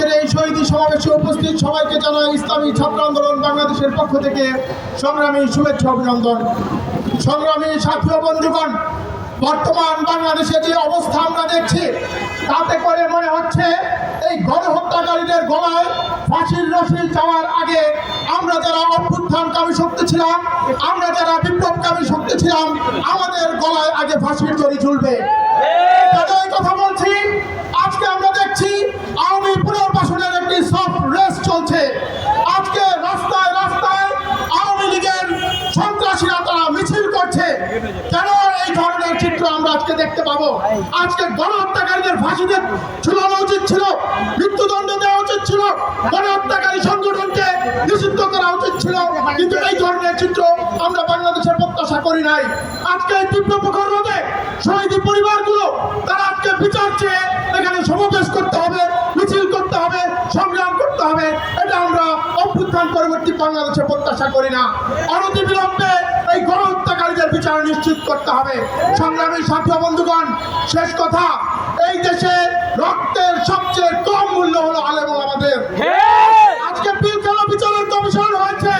আজকের এই শহীদী সমাবেশে উপস্থিত সবাইকে জানাই ইসলামী ছাত্র আন্দোলন বাংলাদেশের পক্ষ থেকে সংগ্রামী শুভেচ্ছা অভিনন্দন। সংগ্রামী ও বন্ধুগণ, বর্তমান বাংলাদেশে যে অবস্থা আমরা দেখছি, তাতে করে মনে হচ্ছে এই গণহত্যাকারীদের গলায় ফাঁসির রশি চাওয়ার আগে আমরা যারা অভ্যুত্থানকামী শক্তি ছিলাম, আমরা যারা বিপ্লবকামী শক্তি ছিলাম, আমাদের গলায় আগে ফাঁসির দড়ি ঝুলবে। করছে কেন এই ধরনের চিত্র আমরা আজকে দেখতে পাবো? আজকে গণহত্যাকারীদের ফাঁসিতে ঝুলানো উচিত ছিল, মৃত্যুদণ্ড দেওয়া উচিত ছিল, গণহত্যাকারী সংগঠনকে নিষিদ্ধ করা উচিত ছিল। কিন্তু এই ধরনের চিত্র আমরা বাংলাদেশের প্রত্যাশা করি নাই। আজকে এই তীব্র প্রখর রোদে শহীদ পরিবারগুলো, তারা আজকে বিচার চেয়ে এখানে সমাবেশ করতে হবে, মিছিল করতে হবে, সংগ্রাম করতে হবে। এটা আমরা অভ্যুত্থান পরবর্তী বাংলাদেশে প্রত্যাশা করি না। অনতিবিলম্বে এই গণহত্যাকারীদের বিচার নিশ্চিত করতে হবে। সংগ্রামী সাথী বন্ধুগণ শেষ কথা এই দেশে রক্তের সবচেয়ে কম মূল্য হলো আলেম আমাদের। আজকে পিলখানা বিচারের কমিশন হয়েছে।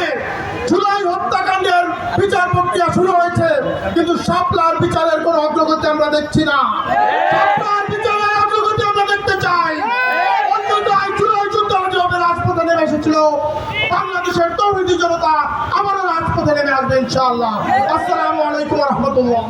জুলাই হত্যাকাণ্ডের বিচার প্রক্রিয়া শুরু হয়েছে। কিন্তু শাপলার বিচারের কোনো অগ্রগতি আমরা দেখছি না। শাপলার বিচারের অগ্রগতি আমরা দেখতে চাই। অন্যথায় জুলাই যুদ্ধ যেভাবে রাজপথে নেমে এসেছিল। বাংলাদেশের তৌহিদি জনতা রাজপথে নেমে আসবে ইনশাআল্লাহ। আসসালামু আলাইকুম রহমতুল্লাহ।